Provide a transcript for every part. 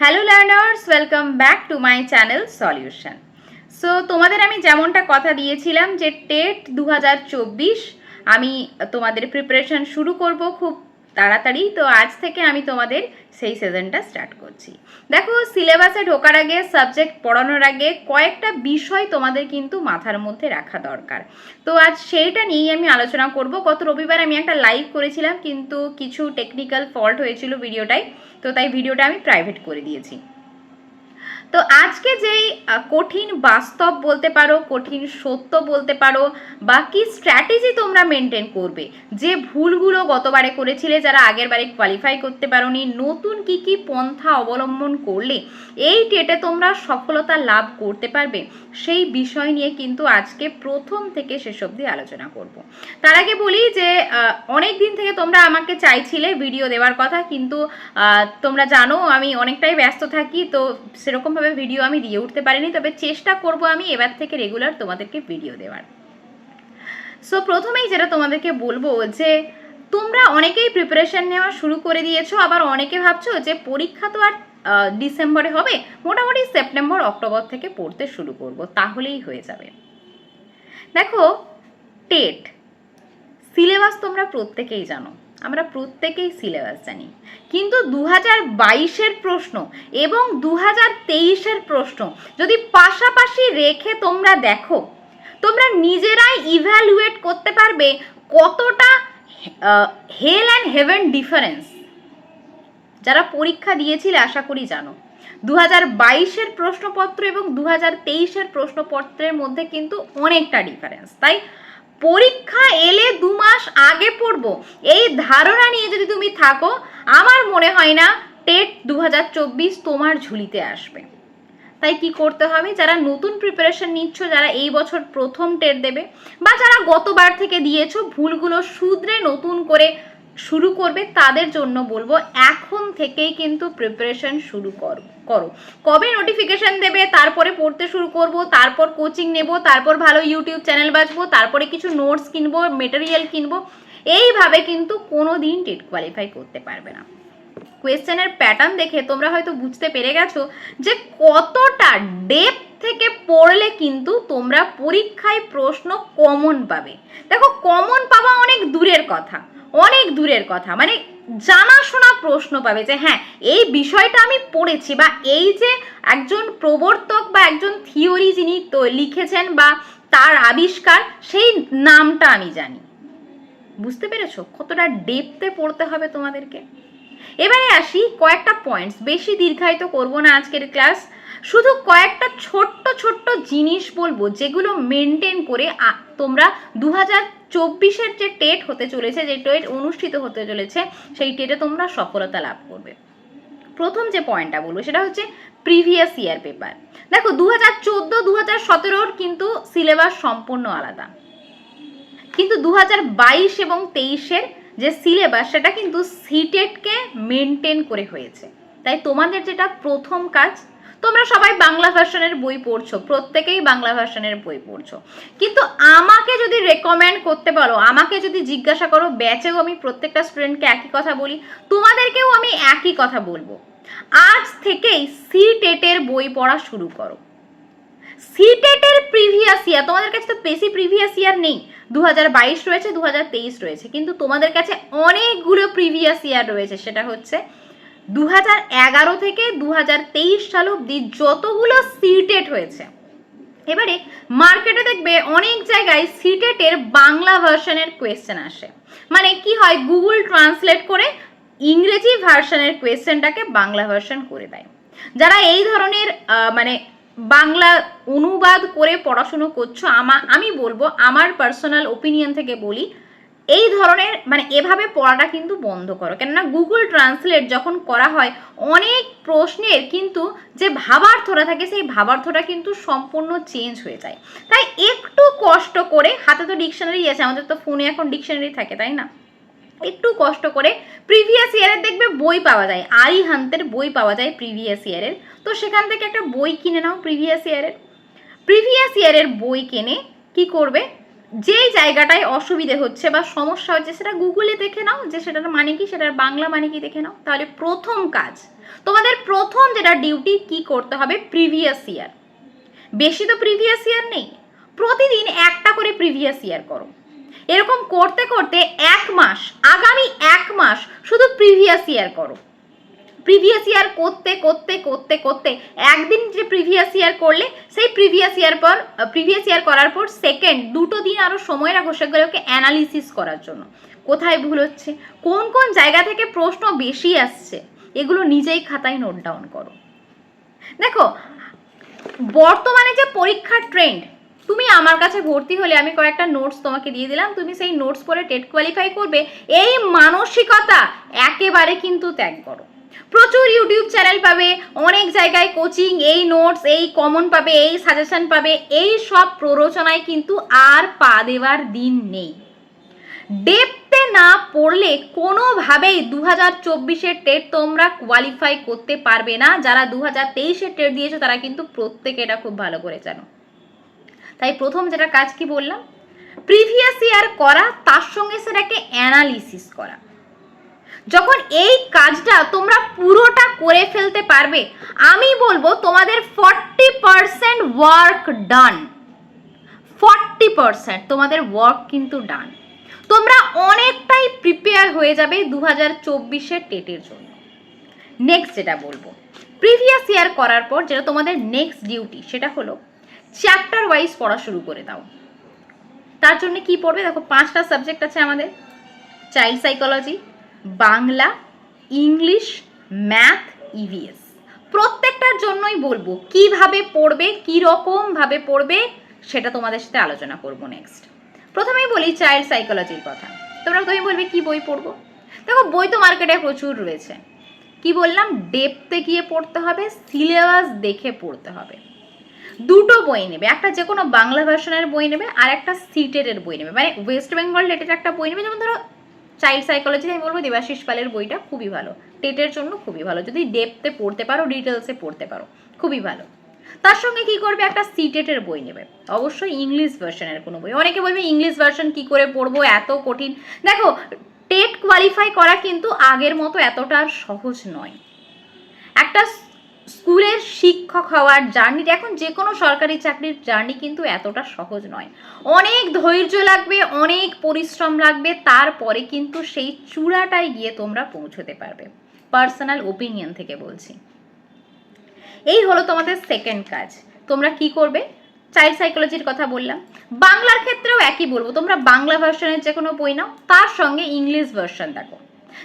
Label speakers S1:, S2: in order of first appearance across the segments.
S1: Hello learners welcome back to my channel solution so তোমাদের আমি যেমনটা কথা দিয়েছিলাম যে টেট দু হাজার চব্বিশ, আমি তোমাদের প্রিপারেশন শুরু করব খুব তাড়াতাড়ি। তো আজ থেকে আমি তোমাদের সেই সেশনটা স্টার্ট করছি। দেখো সিলেবাসে ঢোকার আগে সাবজেক্ট পড়ানোর আগে কয়েকটা বিষয় তোমাদের কিন্তু মাথার মধ্যে রাখা দরকার। তো আজ সেইটা নিয়েই আমি আলোচনা করব। গত রবিবার আমি একটা লাইভ করেছিলাম, কিন্তু কিছু টেকনিক্যাল ফল্ট হয়েছিল ভিডিওটাই তো তাই ভিডিওটা আমি প্রাইভেট করে দিয়েছি। তো আজকে যেই কঠিন বাস্তব বলতে পারো, কঠিন সত্য বলতে পারো, বা কি স্ট্র্যাটেজি তোমরা মেনটেন করবে? যে ভুলগুলো গতবারে করেছিলে যারা আগের বারে কোয়ালিফাই করতে পারোনি, নতুন কি কি পন্থা অবলম্বন করলে এই টেটে তোমরা সফলতা লাভ করতে পারবে? সেই বিষয় নিয়ে কিন্তু আজকে প্রথম থেকে শেষ অবধি আলোচনা করব। তার আগে বলি যে অনেক দিন থেকে তোমরা আমাকে চাইছিলে ভিডিও দেওয়ার কথা, কিন্তু তোমরা জানো আমি অনেকটাই ব্যস্ত থাকি, তো সেরকমভাবে ভিডিও আমি দিয়ে উঠতে পারিনি, তবে চেষ্টা করব আমি এবার থেকে রেগুলার তোমাদেরকে ভিডিও দেওয়ার। সো প্রথমেই যেটা তোমাদেরকে বলব যে, তোমরা অনেকেই প্রিপারেশন নেওয়া শুরু করে দিয়েছ, আবার অনেকে ভাবছ যে পরীক্ষা তো আর ডিসেম্বরে হবে, মোটামুটি সেপ্টেম্বর, অক্টোবর থেকে পড়তে শুরু করব, তাহলেই হয়ে যাবে। দেখো, টেট, সিলেবাস তোমরা প্রত্যেকেই জানো। আমরা প্রত্যেকেই সিলেবাস জানি। কিন্তু দু হাজার বাইশের প্রশ্ন এবং দু হাজার তেইশের প্রশ্ন যদি পাশাপাশি রেখে তোমরা দেখো, তোমরা নিজেরাই ইভ্যালুয়েট করতে পারবে কতটা হেল অ্যান্ড হেভেন ডিফারেন্স যারা পরীক্ষা দিয়েছিলে, আশা করি জানো। দু হাজার বাইশের প্রশ্নপত্র এবং দু হাজার তেইশের প্রশ্নপত্রের মধ্যে কিন্তু অনেকটা ডিফারেন্স তাই পরীক্ষা এলে দু মাস আগে পড়ব। এই ধারণা নিয়ে যদি তুমি থাকো, আমার মনে হয় না টেট দু হাজার চব্বিশ তোমার ঝুলিতে আসবে। তাই কি করতে হবে? যারা নতুন প্রিপারেশন নিচ্ছ, যারা এই বছর প্রথম টেট দেবে, বা যারা গতবার থেকে দিয়েছ, ভুলগুলো শুধরে নতুন করে শুরু করবে তাদের জন্য বলব এখন থেকেই কিন্তু প্রিপারেশন শুরু করো করো। কবে নোটিফিকেশন দেবে, তারপরে পড়তে শুরু করব, তারপর কোচিং নেব, তারপর ভালো ইউটিউব চ্যানেল বাঁচবো তারপরে কিছু নোটস কিনবো মেটেরিয়াল কিনবো, এইভাবে কিন্তু কোনো দিন টেট কোয়ালিফাই করতে পারবে না। কোয়েশ্চেনের প্যাটার্ন দেখে তোমরা হয়তো বুঝতে পেরে গেছো যে কতটা ডেপ থেকে পড়লে কিন্তু তোমরা পরীক্ষায় প্রশ্ন কমন পাবে। দেখো কমন পাওয়া অনেক দূরের কথা। অনেক দূরের কথা। মানে জানাশোনা প্রশ্ন পাবে যে হ্যাঁ এই বিষয়টা আমি পড়েছি বা এই যে একজন প্রবর্তক বা একজন থিওরি যিনি তো লিখেছেন বা তার আবিষ্কার, সেই নামটা আমি জানি। বুঝতে পেরেছ? কতটা ডেপতে পড়তে হবে তোমাদেরকে? এবারে আসি কয়েকটা পয়েন্টস বেশি দীর্ঘায়িত করব না আজকের ক্লাস শুধু কয়েকটা ছোট্ট ছোট্ট জিনিস বলব যেগুলো মেনটেন করে তোমরা দু হাজার চব্বিশের যে টেট হতে চলেছে, যে টেট অনুষ্ঠিত হতে চলেছে, সেই টেটে তোমরা সফলতা লাভ করবে। প্রথম যে পয়েন্টটা বলব, সেটা হচ্ছে প্রিভিয়াস ইয়ার পেপার দেখো দু হাজার চোদ্দ দু হাজার সতেরোর কিন্তু সিলেবাস সম্পূর্ণ আলাদা। কিন্তু দু হাজার বাইশ এবং তেইশের যে সিলেবাস সেটা কিন্তু সিটেটকে মেনটেন করে হয়েছে। তাই তোমাদের যেটা প্রথম কাজ তোমরা সবাই বাংলা ভার্সনের বই পড়ছো, প্রত্যেকেই বাংলা ভার্সনের বই পড়ছো। কিন্তু আমাকে যদি রেকমেন্ড করতে পারো, আমাকে যদি জিজ্ঞাসা করো ব্যাচেও আমি প্রত্যেকটা স্টুডেন্টকে একই কথা বলি, তোমাদেরকেও আমি একই কথা বলব। আজ থেকেই সি টেটের বই পড়া শুরু করো। সিটেটের প্রিভিয়াস ইয়ার তোমাদের কাছে তো বেশি প্রিভিয়াস ইয়ার নেই। দু হাজার বাইশ রয়েছে দু হাজার তেইশ রয়েছে, কিন্তু তোমাদের কাছে অনেকগুলো প্রিভিয়াস ইয়ার রয়েছে, সেটা হচ্ছে দু এগারো থেকে দু হাজার তেইশ সাল অবধি যতগুলো সিটেট হয়েছে। এবারে মার্কেটে দেখবে অনেক জায়গায় সিটেটের বাংলা ভার্সনের কোয়েশ্চেন আসে। মানে কি হয়? গুগল ট্রান্সলেট করে ইংরেজি ভার্সনের কোয়েশ্চেনটাকে বাংলা ভার্সন করে দেয়। যারা এই ধরনের মানে বাংলা অনুবাদ করে পড়াশুনো করছ, আমা, আমি বলব আমার পার্সোনাল ওপিনিয়ন থেকে বলি এই ধরনের মানে এভাবে পড়াটা কিন্তু বন্ধ করো। কেননা গুগল ট্রান্সলেট যখন করা হয়, অনেক প্রশ্নের কিন্তু যে ভাবার্থটা থাকে, সেই ভাবার্থটা কিন্তু সম্পূর্ণ চেঞ্জ হয়ে যায়। তাই একটু কষ্ট করে, হাতে তো ডিকশনারি আছে, আমাদের তো ফোনে এখন ডিকশনারি থাকে, তাই না? একটু কষ্ট করে প্রিভিয়াস ইয়ারের দেখবে বই পাওয়া যায়। আরি হান্তের বই পাওয়া যায় প্রিভিয়াস ইয়ারের তো সেখান থেকে একটা বই কিনে নাও প্রিভিয়াস ইয়ারের প্রিভিয়াস ইয়ারের বই কিনে কি করবে? যেই জায়গাটায় অসুবিধে হচ্ছে বা সমস্যা হচ্ছে, সেটা গুগলে দেখে নাও যে সেটার মানে কি, সেটার বাংলা মানে কি দেখে নাও। তাহলে প্রথম কাজ, তোমাদের প্রথম যেটা ডিউটি কি করতে হবে? প্রিভিয়াস ইয়ার বেশি তো প্রিভিয়াস ইয়ার নেই। প্রতিদিন একটা করে প্রিভিয়াস ইয়ার করো। এরকম করতে করতে এক মাস, আগামী এক মাস শুধু প্রিভিয়াস ইয়ার করো। প্রিভিয়াস ইয়ার করতে করতে করতে করতে, একদিন যে প্রিভিয়াস ইয়ার করলে, সেই প্রিভিয়াস ইয়ার পর প্রিভিয়াস ইয়ার করার পর সেকেন্ড দুটো দিন আরও সময় রাখো সেগুলোকে অ্যানালিসিস করার জন্য। কোথায় ভুল হচ্ছে? কোন কোন জায়গা থেকে প্রশ্ন বেশি আসছে? এগুলো নিজেই খাতায় নোট ডাউন করো। দেখো, বর্তমানে যে পরীক্ষার ট্রেন্ড তুমি আমার কাছে ভর্তি হলে আমি কয়েকটা নোটস তোমাকে দিয়ে দিলাম, তুমি সেই নোটস পরে টেট কোয়ালিফাই করবে, এই মানসিকতা একেবারে কিন্তু ত্যাগ করো। প্রচুর ইউটিউব চ্যানেল পাবে, অনেক জায়গায় কোচিং এই নোটস এই কমন পাবে, এই সাজেশন পাবে, এই সব প্ররোচনায় কিন্তু আর পা দেওয়ার দিন নেই। ডেপতে না পড়লে কোনোভাবেই দু হাজার চব্বিশের টেট তোমরা কোয়ালিফাই করতে পারবে না। যারা দু হাজার তেইশের টেট দিয়েছ, তারা কিন্তু প্রত্যেকে এটা খুব ভালো করে জানো। তাই প্রথম যেটা কাজ কি বললাম? প্রিভিয়াস ইয়ার করা, তার সঙ্গে সেটাকে অ্যানালিসিস করা। যখন এই কাজটা তোমরা পুরোটা করে ফেলতে পারবে, আমি বলব তোমাদের forty percent work done forty percent তোমাদের ওয়ার্ক কিন্তু ডান তোমরা অনেকটাই প্রিপেয়ার হয়ে যাবে দু হাজার চব্বিশের টেটের জন্য। নেক্সট যেটা বলব প্রিভিয়াস ইয়ার করার পর যেটা তোমাদের নেক্সট ডিউটি সেটা হলো চ্যাপ্টার ওয়াইজ পড়া শুরু করে দাও। তার জন্য কি পড়বে? দেখো, পাঁচটা সাবজেক্ট আছে আমাদের child psychology Bangla, English, math EVS প্রত্যেকটার জন্যই বলব, কীভাবে পড়বে কি রকম ভাবে পড়বে, সেটা তোমাদের সাথে আলোচনা করব নেক্সট প্রথমেই বলি চাইল্ড সাইকোলজির কথা। তোমরা তুমি বলবে, কি বই পড়ব? দেখো, বই তো মার্কেটে প্রচুর রয়েছে। কি বললাম? ডেপতে গিয়ে পড়তে হবে সিলেবাস দেখে পড়তে হবে। দুটো বই নেবে, একটা যে কোনো বাংলা ভার্সনের বই নেবে, আর একটা সিটেটের বই নেবে। মানে ওয়েস্ট বেঙ্গল টেটের একটা বই নেবে, যেমন ধরো চাইল্ড সাইকোলজি আমি বলব দেবাশিস পালের বইটা খুবই ভালো। টেটের জন্য খুবই ভালো। যদি ডেপতে পড়তে পারো ডিটেলসে পড়তে পারো, খুবই ভালো। তার সঙ্গে কি করবে? একটা সিটেটের বই নেবে। অবশ্যই ইংলিশ ভার্সনের কোনো বই। অনেকে বলবে ইংলিশ ভার্সন কি করে পড়ব? এত কঠিন। দেখো টেট কোয়ালিফাই করা কিন্তু আগের মতো এতটা সহজ নয়। একটা স্কুলের শিক্ষক হওয়ার জার্নিটা এখন যে কোনো সরকারি চাকরির জার্নি কিন্তু এতটা সহজ নয়। অনেক ধৈর্য লাগবে, অনেক পরিশ্রম লাগবে, তারপরে কিন্তু সেই চূড়াটায় গিয়ে তোমরা পৌঁছতে পারবে। পার্সোনাল ওপিনিয়ন থেকে বলছি। এই হলো তোমাদের সেকেন্ড কাজ। তোমরা কি করবে? চাইল্ড সাইকোলজির কথা বললাম। বাংলার ক্ষেত্রেও একই বলব, তোমরা বাংলা ভার্সনের যে কোনো বই নাও, তার সঙ্গে ইংলিশ ভার্সন দেখো।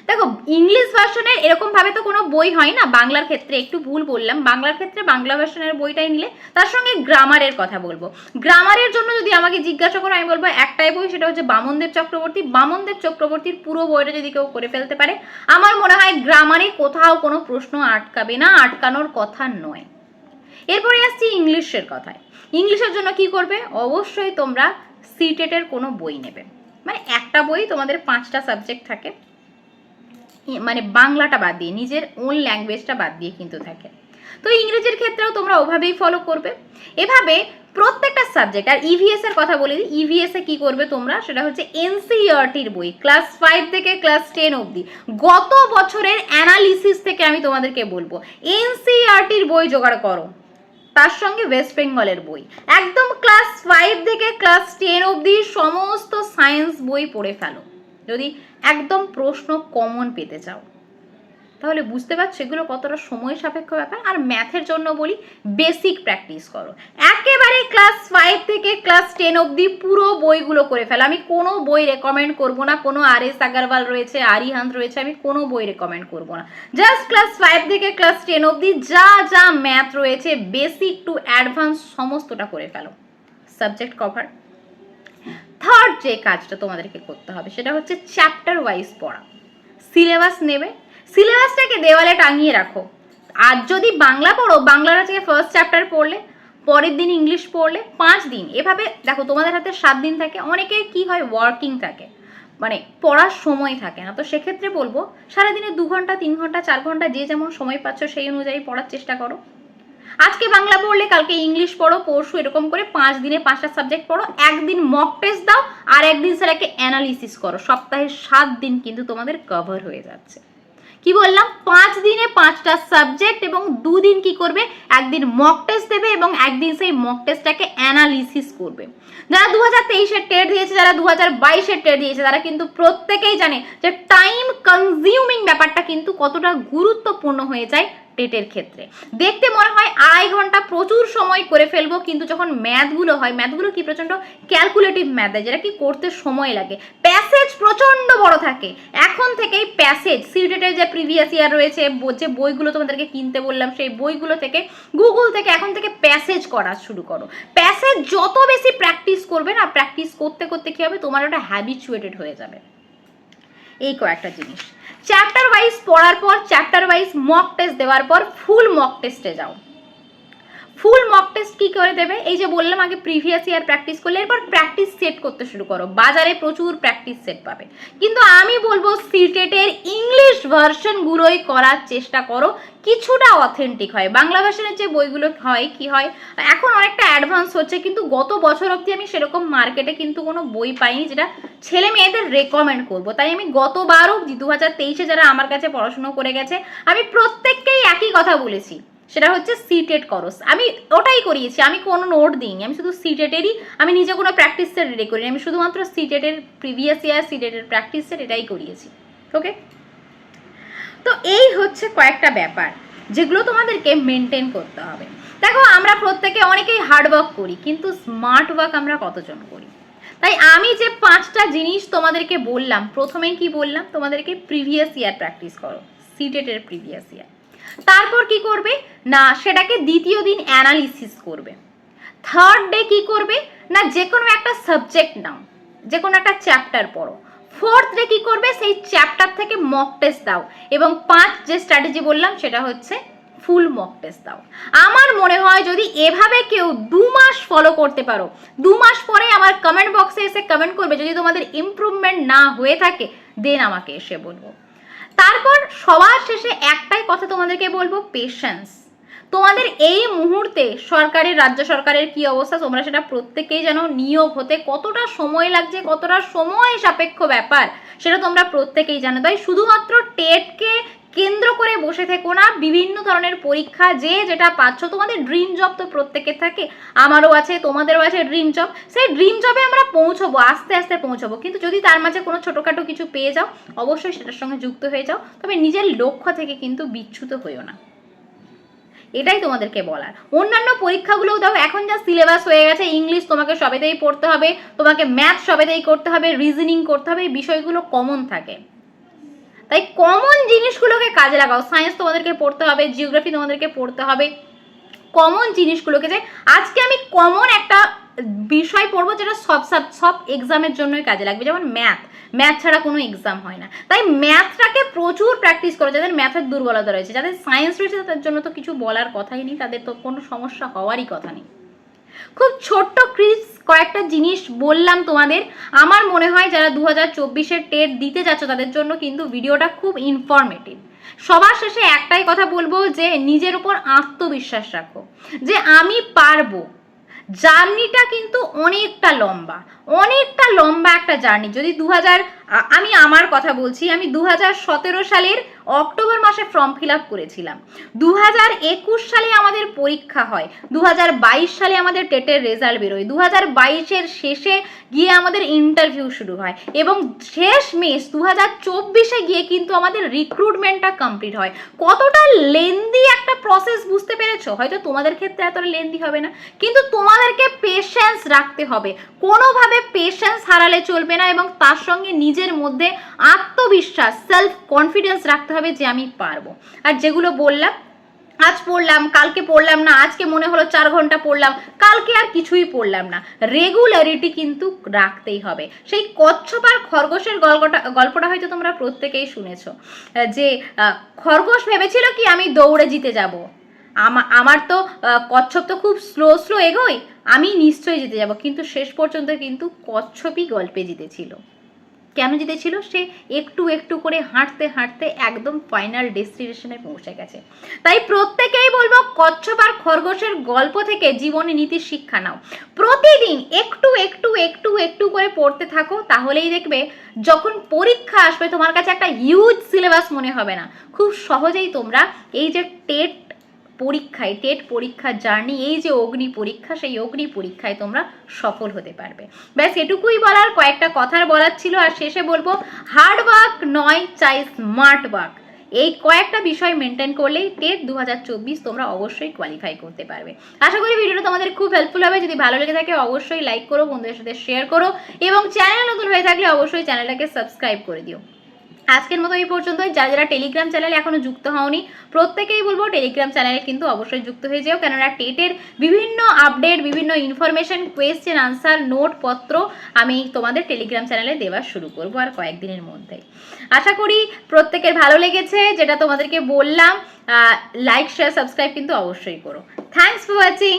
S1: দেখো ইংলিশ ভার্সনের এরকম ভাবে তো কোনো বই হয় না বাংলার ক্ষেত্রে, একটু ভুল বললাম। বাংলার ক্ষেত্রে বাংলা ভার্সনের বইটাই নিলে তার সঙ্গে গ্রামারের কথা বলব। গ্রামারের জন্য যদি আমাকে জিজ্ঞাসা করো, আমি বলব একটাই বই, সেটা হচ্ছে বামনদেব চক্রবর্তী। বামনদেব চক্রবর্তীর পুরো বইটা যদি কেউ করে ফেলতে পারে, আমার মনে হয় গ্রামারে কোথাও কোনো প্রশ্ন আটকাবে না, আটকানোর কথা নয়। এরপরে আসছি ইংলিশের কথায়। ইংলিশের জন্য কি করবে? অবশ্যই তোমরা সিটেটের কোনো বই নেবে। মানে একটা বই তোমাদের পাঁচটা সাবজেক্ট থাকে। মানে বাংলাটা বাদ দিয়ে, নিজের ওন ল্যাঙ্গুয়েজটা বাদ দিয়ে কিন্তু থাকে। তো ইংরেজির ক্ষেত্রেও তোমরা ওভাবেই ফলো করবে। এভাবে প্রত্যেকটা সাবজেক্ট আর ইভিএস এর কথা বলে দিই ইভিএস এ কি করবে তোমরা? সেটা হচ্ছে এনসিইআরটির বই ক্লাস ফাইভ থেকে ক্লাস টেন অবধি। গত বছরের অ্যানালিসিস থেকে আমি তোমাদেরকে বলব এনসিইআরটির বই জোগাড় করো। তার সঙ্গে ওয়েস্ট বেঙ্গলের বই। একদম ক্লাস ফাইভ থেকে ক্লাস টেন অবধি সমস্ত সায়েন্স বই পড়ে ফেলো। যদি একদম প্রশ্ন কমন পেতে চাও। তাহলে বুঝতে পারছ এগুলো কতটা সময় সাপেক্ষ ব্যাপার। আর ম্যাথের জন্য বলি বেসিক প্র্যাকটিস করো। একেবারে ক্লাস ফাইভ থেকে ক্লাস টেন অবধি পুরো বইগুলো করে ফেলো। আমি কোনো বই রেকমেন্ড করব না। কোনো আর এস আগারওয়াল রয়েছে আরিহান্ত রয়েছে, আমি কোনো বই রেকমেন্ড করব না। জাস্ট ক্লাস ফাইভ থেকে ক্লাস টেন অবধি যা যা ম্যাথ রয়েছে বেসিক টু অ্যাডভান্স সমস্তটা করে ফেলো। সাবজেক্ট কভার থার্ড যে কাজটা তোমাদেরকে করতে হবে, সেটা হচ্ছে চ্যাপ্টার ওয়াইজ পড়া। সিলেবাস নেবে। সিলেবাসটাকে দেওয়ালে টাঙিয়ে রাখো। আর যদি বাংলা পড়ো, বাংলার আজকে ফার্স্ট চ্যাপ্টার পড়লে, পরের দিন ইংলিশ পড়লে, পাঁচ দিন। এভাবে দেখো, তোমাদের হাতে সাত দিন থাকে। অনেকে কি হয় ওয়ার্কিং থাকে। মানে পড়ার সময় থাকে না। তো সেক্ষেত্রে বলব, সারাদিনে দু ঘণ্টা, তিন ঘণ্টা, চার ঘণ্টা, যে যেমন সময় পাচ্ছ সেই অনুযায়ী পড়ার চেষ্টা করো। আজকে বাংলা পড়লে, কালকে ইংলিশ পড়ো, পরশু এরকম করে পাঁচ দিনে পাঁচটা সাবজেক্ট পড়ো। একদিন মক টেস্ট দাও, আর একদিন সেটাকে অ্যানালিসিস করো। সপ্তাহে সাত দিন কিন্তু তোমাদের কভার হয়ে যাচ্ছে। কি বললাম? পাঁচ দিনে পাঁচটা সাবজেক্ট এবং দুদিন কি করবে? একদিন মক টেস্ট দেবে এবং একদিন সেই মক টেস্টটাকে অ্যানালিসিস করবে। যারা দু হাজার তেইশের টেট দিয়েছে, যারা দু হাজার বাইশের টেট দিয়েছে, তারা কিন্তু প্রত্যেকেই জানে যে টাইম কনজিউমিং ব্যাপারটা কিন্তু কতটা গুরুত্বপূর্ণ হয়ে যায় টেটের ক্ষেত্রে। দেখতে মনে হয় আড়াই ঘণ্টা প্রচুর সময় করে ফেলব, কিন্তু যখন ম্যাথগুলো হয়, ম্যাথগুলো কি প্রচণ্ড ক্যালকুলেটিভ ম্যাথ দেয় যেটা কি করতে সময় লাগে। প্যাসেজ প্রচণ্ড বড় থাকে। এখন থেকেই প্যাসেজ সিটেটের যে প্রিভিয়াস ইয়ার রয়েছে যে বইগুলো তোমাদেরকে কিনতে বললাম, সেই বইগুলো থেকে গুগল থেকে এখন থেকে প্যাসেজ করা শুরু করো। প্যাসেজ যত বেশি প্র্যাকটিস করবে না প্র্যাকটিস করতে করতে কী হবে? তোমার ওটা হ্যাবিচুয়েটেড হয়ে যাবে। এই কয়েকটা জিনিস। চ্যাপ্টার ওয়াইজ পড়ার পর চ্যাপ্টার ওয়াইজ মক টেস্ট দেওয়ার পর ফুল মক টেস্টে যাও। ফুল মক টেস্ট কি করে দেবে? এই যে বললাম আগে প্রিভিয়াস ইয়ার প্র্যাকটিস করলে, এরপর প্র্যাকটিস সেট করতে শুরু করো। বাজারে প্রচুর প্র্যাকটিস সেট পাবে। কিন্তু আমি বলব সিটেটের ইংলিশ ভার্সনগুলোই করার চেষ্টা করো। কিছুটা অথেন্টিক হয়। বাংলা ভার্সনের যে বইগুলো হয়, কি হয়, এখন অনেকটা অ্যাডভান্স হচ্ছে, কিন্তু গত বছর অবধি আমি সেরকম মার্কেটে কিন্তু কোনো বই পাইনি যেটা ছেলে মেয়েদের রেকমেন্ড করব। তাই আমি গতবার অবধি দু হাজার তেইশে যারা আমার কাছে পড়াশুনো করে গেছে, আমি প্রত্যেককেই একই কথা বলেছি। সেটা হচ্ছে সিটেট করস আমি ওটাই করিয়েছি, আমি কোনো নোট দিইনি, আমি শুধু সিটেটেরই আমি নিজে কোনো প্র্যাকটিস সেট রেডি করিনি, আমি শুধুমাত্র সিটেটের প্রিভিয়াস ইয়ার সিটেটের প্র্যাকটিস সেট এটাই করিয়েছি ওকে তো এই হচ্ছে কয়েকটা ব্যাপার, যেগুলো তোমাদেরকে মেনটেন করতে হবে। দেখো, আমরা প্রত্যেকে অনেকেই হার্ড ওয়ার্ক করি, কিন্তু স্মার্ট ওয়ার্ক আমরা কতজন করি? তাই আমি যে পাঁচটা জিনিস তোমাদেরকে বললাম, প্রথমেই কি বললাম, তোমাদেরকে প্রিভিয়াস ইয়ার প্র্যাকটিস করো সিটেটের প্রিভিয়াস ইয়ার তারপর কি করবে? না, সেটাকে দ্বিতীয় দিন অ্যানালিসিস করবে। থার্ড ডে কি করবে? না যে কোনো একটা সাবজেক্ট নাও যে কোনো একটা চ্যাপ্টার পড়ো। ফোর্থ ডে কি করবে? সেই চ্যাপ্টার থেকে মক টেস্ট দাও এবং পাঁচ যে স্ট্র্যাটেজি বললাম, সেটা হচ্ছে ফুল মক টেস্ট দাও। আমার মনে হয় যদি এভাবে কেউ দু মাস ফলো করতে পারো, দু মাস পরে আমার কমেন্ট বক্সে এসে কমেন্ট করবে, যদি তোমাদের ইমপ্রুভমেন্ট না হয়ে থাকে দেন আমাকে এসে বলব। তারপর সবার শেষে একটাই কথা তোমাদেরকে বলব পেশেন্স তোমাদের এই মুহূর্তে সরকারের, রাজ্য সরকারের কি অবস্থা, তোমরা সেটা প্রত্যেকেই যেন নিয়োগ হতে কতটা সময় লাগছে, কতটা সময় সাপেক্ষ ব্যাপার, সেটা তোমরা প্রত্যেকেই জানো। তাই শুধুমাত্র টেটকে কেন্দ্র করে বসে থেকো না। বিভিন্ন ধরনের পরীক্ষা যে যেটা পাচ্ছ, তোমাদের ড্রিম জব তো প্রত্যেকের থাকে, আমারও আছে, তোমাদেরও আছে ড্রিম জব সেই ড্রিম জবে আমরা পৌঁছবো, আস্তে আস্তে পৌঁছবো। কিন্তু যদি তার মাঝে কোনো ছোটোখাটো কিছু পেয়ে যাও, অবশ্যই সেটার সঙ্গে যুক্ত হয়ে যাও। তবে নিজের লক্ষ্য থেকে কিন্তু বিচ্যুত হইও না। এটাই তোমাদেরকে বলার। অন্যান্য পরীক্ষাগুলোও দাও এখন যা সিলেবাস হয়ে গেছে ইংলিশ তোমাকে সবেতেই পড়তে হবে, তোমাকে ম্যাথ সবেতেই করতে হবে রিজনিং করতে হবে, এই বিষয়গুলো কমন থাকে। তাই কমন জিনিসগুলোকে কাজে লাগাও। সায়েন্স তোমাদেরকে পড়তে হবে জিওগ্রাফি তোমাদেরকে পড়তে হবে। কমন জিনিসগুলোকে যে, আজকে আমি কমন একটা বিষয় পড়ব যেটা সব সব সব এক্সামের জন্যই কাজে লাগবে। যেমন ম্যাথ ম্যাথ ছাড়া কোনো এক্সাম হয় না। তাই ম্যাথটাকে প্রচুর প্র্যাকটিস করো। যাদের ম্যাথের দুর্বলতা রয়েছে, যাদের সায়েন্স রয়েছে, তাদের জন্য তো কিছু বলার কথাই নেই। তাদের তো কোনো সমস্যা হওয়ারই কথা নেই। খুব ছোট্ট ক্রিস কয়েকটা জিনিস বললাম তোমাদের। আমার মনে হয় যারা দু হাজার চব্বিশের টেট দিতে যাচ্ছ তাদের জন্য কিন্তু ভিডিওটা খুব ইনফরমেটিভ সবার শেষে একটাই কথা বলব যে নিজের উপর আত্মবিশ্বাস রাখো, যে আমি পারব। জার্নিটা কিন্তু অনেকটা লম্বা অনেকটা লম্বা একটা জার্নি। যদি দু হাজার আমি আমার কথা বলছি, আমি দু হাজার সতেরো সালের অক্টোবর মাসে ফর্ম ফিল আপ করেছিলাম। দু একুশ সালে আমাদের পরীক্ষা হয় দু হাজার বাইশ সালে আমাদের টেটের রেজাল্ট বেরোয় দু হাজার বাইশের শেষে গিয়ে আমাদের ইন্টারভিউ শুরু হয় এবং শেষ মেস দু হাজার চব্বিশে গিয়ে কিন্তু আমাদের রিক্রুটমেন্টটা কমপ্লিট হয়। কতটা লেন্দি একটা প্রসেস বুঝতে পেরেছ? হয়তো তোমাদের ক্ষেত্রে এতটা লেন্দি হবে না, কিন্তু তোমাদেরকে পেশেন্স রাখতে হবে। কোনোভাবে পেশেন্স হারালে চলবে না এবং তার সঙ্গে নিজের মধ্যে আত্মবিশ্বাস সেলফ কনফিডেন্স রাখতে হবে যে আমি পারব। আর যেগুলো বললাম, আজ পড়লাম, কালকে পড়লাম না, আজকে মনে হলো চার ঘণ্টা পড়লাম, কালকে আর কিছুই পড়লাম না। রেগুলারিটি কিন্তু রাখতেই হবে। সেই কচ্ছপ আর খরগোশের গল্পটা গল্পটা হয়তো তোমরা প্রত্যেকেই শুনেছ, যে খরগোশ ভেবেছিল কি আমি দৌড়ে জিতে যাব। আমা- আমার তো কচ্ছপ তো খুব স্লো স্লো এগোয়, আমি নিশ্চয়ই জিতে যাব। কিন্তু শেষ পর্যন্ত কিন্তু কচ্ছপই গল্পে জিতেছিল। কেন জিতেছিল? সে একটু একটু করে হাঁটতে হাঁটতে একদম ফাইনাল ডেস্টিনেশনে পৌঁছে গেছে। তাই প্রত্যেকেই বলব কচ্ছপ আর খরগোশের গল্প থেকে জীবনে নীতির শিক্ষা নাও। প্রতিদিন একটু একটু একটু একটু করে পড়তে থাকো, তাহলেই দেখবে যখন পরীক্ষা আসবে, তোমার কাছে একটা হিউজ সিলেবাস মনে হবে না। খুব সহজেই তোমরা এই যে টেট পরীক্ষায়, টেট পরীক্ষার জার্নি এই যে অগ্নি পরীক্ষা, সেই অগ্নি পরীক্ষায় তোমরা সফল হতে পারবে। ব্যাস, এটুকুই বলার, কয়েকটা কথার বলার ছিল, আর শেষে বলব হার্ড ওয়ার্ক নয়, চাই স্মার্ট ওয়ার্ক এই কয়েকটা বিষয় মেনটেন করলেই টেট দু হাজার চব্বিশ তোমরা অবশ্যই কোয়ালিফাই করতে পারবে। আশা করি ভিডিওটা তোমাদের খুব হেল্পফুল হবে। যদি ভালো লেগে থাকে, অবশ্যই লাইক করো, বন্ধুদের সাথে শেয়ার করো, এবং চ্যানেল নতুন হয়ে থাকলে অবশ্যই চ্যানেলটাকে সাবস্ক্রাইব করে দিও। আজকের মতো এই পর্যন্তই। যারা যারা টেলিগ্রাম চ্যানেলে এখনও যুক্ত হওনি, প্রত্যেকেই বলব টেলিগ্রাম চ্যানেলে কিন্তু অবশ্যই যুক্ত হয়ে যাও। কেননা টেটের বিভিন্ন আপডেট বিভিন্ন ইনফরমেশন কোয়েশ্চেন আনসার নোট পত্র আমি তোমাদের টেলিগ্রাম চ্যানেলে দেওয়া শুরু করব আর কয়েকদিনের মধ্যেই আশা করি প্রত্যেকের ভালো লেগেছে, যেটা তোমাদেরকে বললাম। লাইক শেয়ার সাবস্ক্রাইব কিন্তু অবশ্যই করো। Thanks for watching